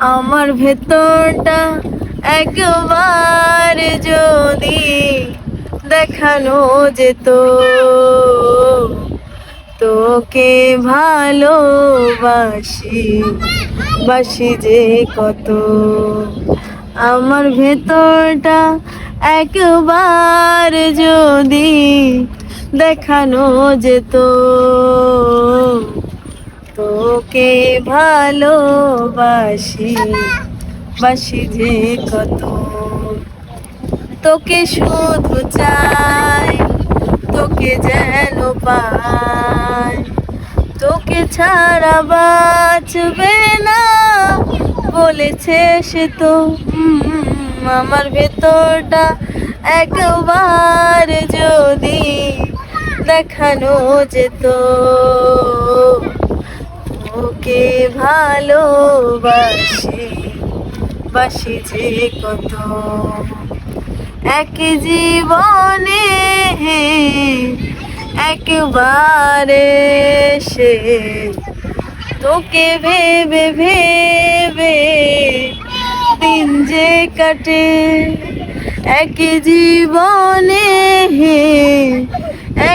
আমার ভেতরটা একবার যদি দেখানো যেত, তোকে ভালোবাসি, বাসি যে কত। আমার ভেতরটা একবার যদি দেখানো যেত তোকে ভালোবাসি। বাসি যে কত। তোকে শুধু চাই, তোকে যেন পাই। তোকে ছাড়া বাঁচবে না, বলেছে সে তো। আমার ভেতরটা একবার যদি দেখানো যেত। ভালোবাসি বাসি যে কত এক জীবনে, একবারে সে তোকে ভেবে ভেবে দিন যে কাটে এক জীবনে,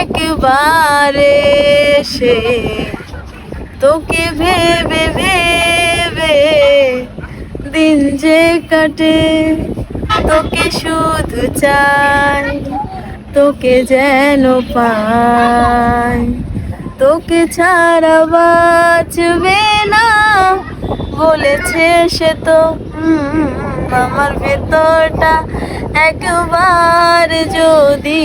একবারে সে তোকে ভেবে ভেবে দিন যে কাটে। তোকে শুধু চাই, তোকে যেন পাই। তোকে ছাড়া বাঁচবে না, বলেছে সে তো। আমার ভেতরটা একবার যদি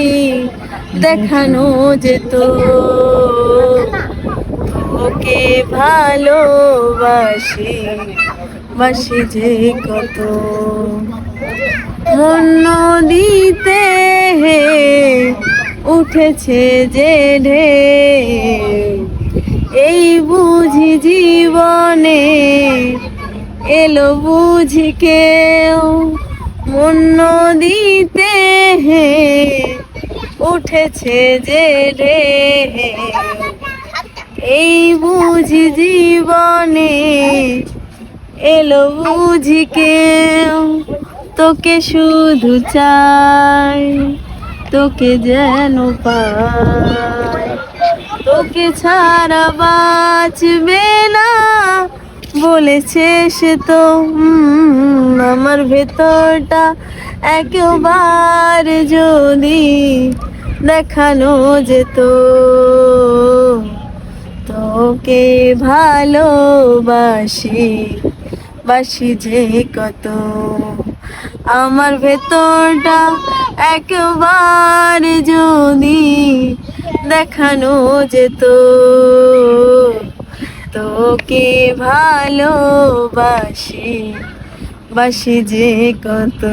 দেখানো যেত। তোকে ভালোবাসি। বাসি যে কত মন দিতে হে, উঠেছে যে ঢে এই বুঝি জীবনে এলো বুঝি কেউ মন দিতে হে, উঠেছে যে ঢে এই বুঝি জীবনে এলো বুঝি কেউ? তোকে শুধু চাই, তোকে যেন পাই। তোকে ছাড়া বাঁচবে না বলেছে সে তো আমার ভেতরটা একবার যদি দেখানো যেত। তোকে ভালোবাসি। বাসি যে কত। আমার ভেতরটা একবার যদি দেখানো যেত, তোকে ভালোবাসি। বাসি যে কত।